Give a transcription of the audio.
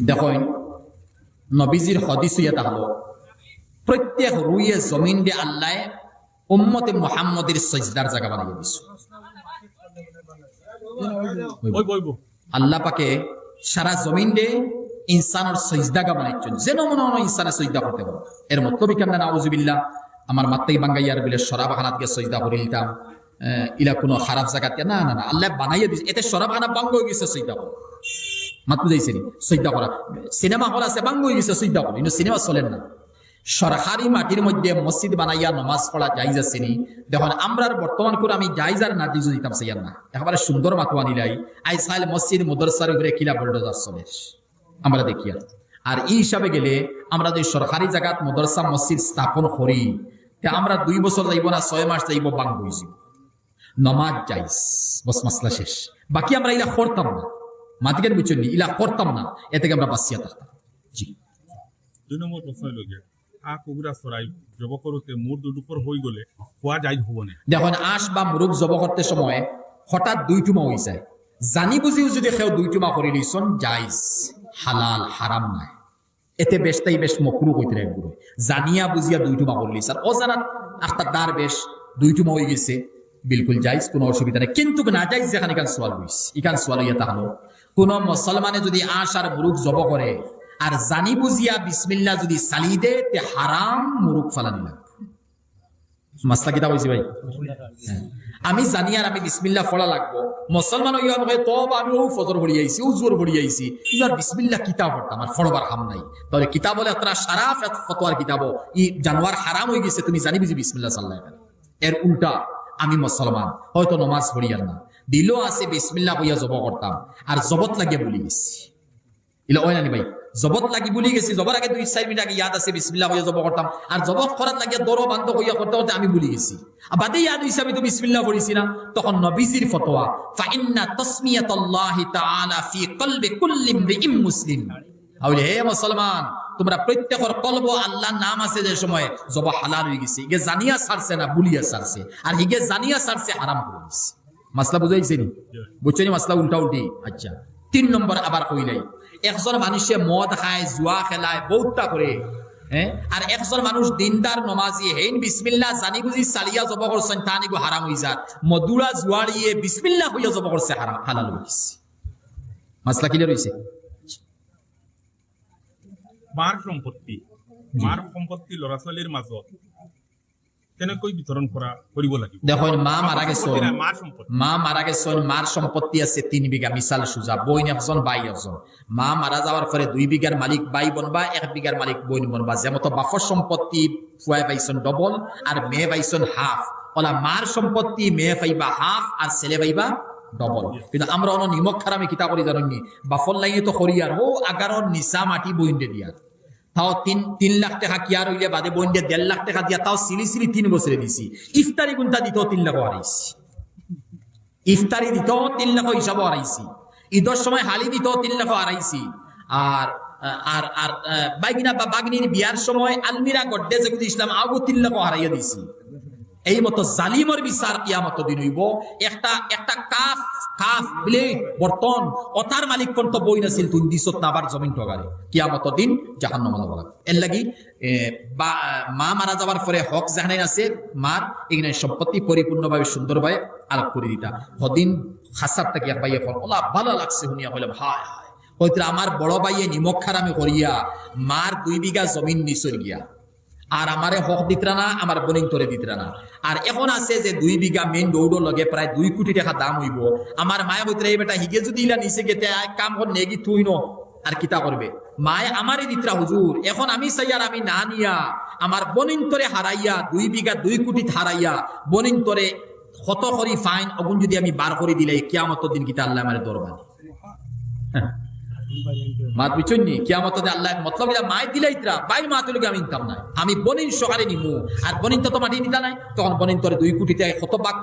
দেখেন নবীজির হদিস তাহলো প্রত্যেক রুইয়ে জমিন দিয়ে আল্লাহ উম্মতে মোহাম্মদের সজদার জায়গা বানিয়ে দিছ আল্লাহ পাকে সারা জমিন দে ইনসানের সজদাগা বানাইছেন যেন মনে হয় ইনসানের সজদা করতে পারো। এর মতলবই কেন না আউজুবিল্লাহ আমার মাত্তাই বাঙ্গাইয়ার বলে সরাব খানাত গিয়ে সজদা করে আহ, ইলা কোনো খারাপ জায়গাত না না না আল্লাহ বানাইয়ে দিছে এতে সরাব খানা বাঙ্গ হয়ে গেছে সজদা করে। মাত বুঝাইছে নি সজদা করা। সিনেমা হল আছে বাঙ্গ গেছে সজদা করে। কিন্তু সিনেমা চলেন না। সরকারি মাটির মধ্যে মসজিদ বানাইয়া নমাজ পড়া আছে নি? দেখুন আমরা বর্তমান করে আমি না একেবারে সুন্দর মাতো আনিলাই আই সাইল মসজিদ উপরে কিলা চলে। আমরা আর। এই হিসাবে গেলে আমরা যদি সরকারি জায়গাত মদরসা মসজিদ স্থাপন করি, তে আমরা দুই বছর যাইব না, ছয় মাস যাইব বাং বইছি নমাজ যাইস বস মাসলা শেষ। বাকি আমরা ইলা করতাম না। মাতিকেন বুঝছেন ইলা করতাম না এ থেকে আমরা বাঁচিয়া থাকতাম। জি। দুই নম্বর প্রশ্ন হইল গিয়া আ কুকুরা চৰাই জব কৰোঁতে মূৰ দুডুকৰ হৈ গ'লে খোৱা যায় হ'বনে দেখুন আঁশ বা মুরুখ জব করতে সময় হঠাৎ দুই টুমা হয়ে যায়। জানি বুঝিও যদি সেও দুই টুমা করে লিছন জাইজ হালাল হারাম নাই। এতে বেশ তাই বেশ মকরু হইতে রাখব জানিয়া বুঝিয়া দুই টুমা করে লিছ আর অজানাত আখতার দার বেশ দুই টুমা হয়ে গেছে। বিলকুল জাইজ কোনো অসুবিধা নেই। কিন্তু না জাইজ যেখানে ইকান সোয়াল হইস ইকান সোয়াল ইয়া তাহলো কোন মুসলমানে যদি আঁশ আর মুরুখ জব করে, আর জানি বুঝিয়া বিসমিল্লা যদি সালি দে হারাম মুরুখ ফালানি লাগবে। হ্যাঁ। আমি জানি আর আমি বিসমিল্লা ফলা লাগবো। মুসলমান আমি ফজর ভরি ভরি ইবার বিসমিল্লা কিতাব হাম নাই। তবে কিতাব সারাফ ফতোয়ার কিতাব ই জানোয়ার হারাম হয়ে গেছে, তুমি জানি বুঝি বিসমিল্লা সাল্লাহ এর উল্টা, আমি মুসলমান হয়তো নমাজ পড়িয়ার না। দিলও আছে বিসমিল্লা হইয়া জব করতাম। আর জবত লাগিয়ে বলি গেছি। ইলা ওই নানি ভাই, জবত লাগি বলি গেছি। জবর আগে দুই, চার মিনিট আগে ইয়াদ আছে, বিসমিল্লাহ হইয়া জব করতাম। আর জবত করার লাগিয়া দরো বান্ধ হইয়া করতে করতে আমি বলি গেছি। আর বাদে ইয়াদ তো বিসমিল্লাহ পড়িছি না। তখন নবীজির ফতোয়া, ফাইন্না তাসমিয়াতাল্লাহি তাআলা ফি কলবি কুল্লি ইমরিইম মুসলিম। আউলে হে মুসলমান, তোমরা প্রত্যেকের কলব আল্লাহর নাম আছে যে সময় জব হালাল হয়ে গেছে। ইগে জানিয়া ছাড়ছে না বুলিয়া ছাড়ছে আর হিগে জানিয়া ছাড়ছে হারাম করে দিছে। মাসলা বুঝাইছে নি? বুঝছ নি মাসলা উল্টা উল্টি? আচ্ছা। তিন নম্বর আবার কইলাই একজন মানুষে মদ খায় জুয়া খেলায় বহুতটা করে হ্যাঁ আর একজন মানুষ দিনদার নমাজি হেইন বিসমিল্লা জানি বুঝি চালিয়া জব করছেন তা নিগো হারাম হয়ে যাত মধুরা জুয়ারিয়ে বিসমিল্লা হইয়া জব করছে হারাম হালাল হইছে মাসলা কিলে রইছে মাৰ সম্পত্তি মাৰ সম্পত্তি ল'ৰা ছোৱালীৰ মাজত। কেনেকৈ বিতৰণ কৰা কৰিব লাগিব। দেখুন মা মাৰ মা মারা গেছেন মার সম্পত্তি আছে তিন বিঘা মিসাল সুজা বইন একজন বাই একজন। মা মারা যাওয়ার পরে দুই বিঘার মালিক বাই বনবা এক বিঘার মালিক বইন বনবা। যেমন বাফর সম্পত্তি ফুয়াই পাইছেন ডবল আর মেয়ে পাইছেন হাফ। ওলা মার সম্পত্তি মেয়ে পাইবা হাফ আর ছেলে পাইবা ডবল। কিন্তু আমরা অন নিমক খারামি কিতা করি জানি বাফর লাইনে তো করিয়ার ও আগারর নিচা মাটি বইন দে দিয়ার তাও তিন তিন লাখ টাকা কি আর হইলে বাদে বোন দিয়ে দেড় লাখ টাকা দিয়া তাও সিলি সিলি তিন বছরে দিছি। ইফতারি গুণটা দিতেও তিন লাখ হারাইছি। ইফতারি দিতেও তিন লাখ হিসাব হারাইছি। ঈদের সময় হালি দিতেও তিন লাখ হারাইছি। আর আর আর বাইগিনা বা বাগনির বিয়ার সময় আলমিরা গড্ডে যেগুলি ইসলাম আগু তিন লাখ হারাইয়া দিছি। এই মতো জালিমর বিচার কিয়ামত দিন হইব। একটা একটা কাফ কাফ বিলে বর্তন অতার মালিক কোন তো বই নাছিল, তুই দিছত না আবার জমিন টগারে কিয়ামত দিন জাহান্নাম লাগ এর লাগি মা মারা যাওয়ার পরে হক জাহানে আছে, মার, এখানে সম্পত্তি পরিপূর্ণভাবে সুন্দরভাবে আলাপ করে দিতা। হদিন হাসার থেকে পাইয়া ফল ওলা, ভালো লাগছে শুনিয়া। হইলাম হায় হায়। হয়তো আমার বড় ভাইয়ে নিমক খারামি করিয়া, মার দুই বিঘা জমিন নিচর গিয়া। আর আমারে হক দিতরা না আমার বোনিং তরে দিতরা না। আর এখন আছে যে দুই বিঘা মেন দৌড় লগে প্রায় দুই কোটি টাকা দাম হইব। আমার মায়া হইতে এই বেটা হিগে যদি ইলা নিচে গেতে কাম কর নেগি তুই ন। আর কিতা করবে মায় আমারই দিতরা হুজুর এখন আমি চাই আর আমি না নিয়া। আমার বনিন তরে হারাইয়া দুই বিঘা দুই কোটি হারাইয়া বনিন তরে কত করি ফাইন অগুন যদি আমি বার করে দিলে কিয়ামত দিন কিতা আল্লাহ আমার দরবারে মাত মাই আমি নিতাম নাই। আমি বনিন সকালে নিমু, আর বনিন তো মাটি নিতা নাই, তখন বনিন তোরে দুই কোটি টাকা কত বাক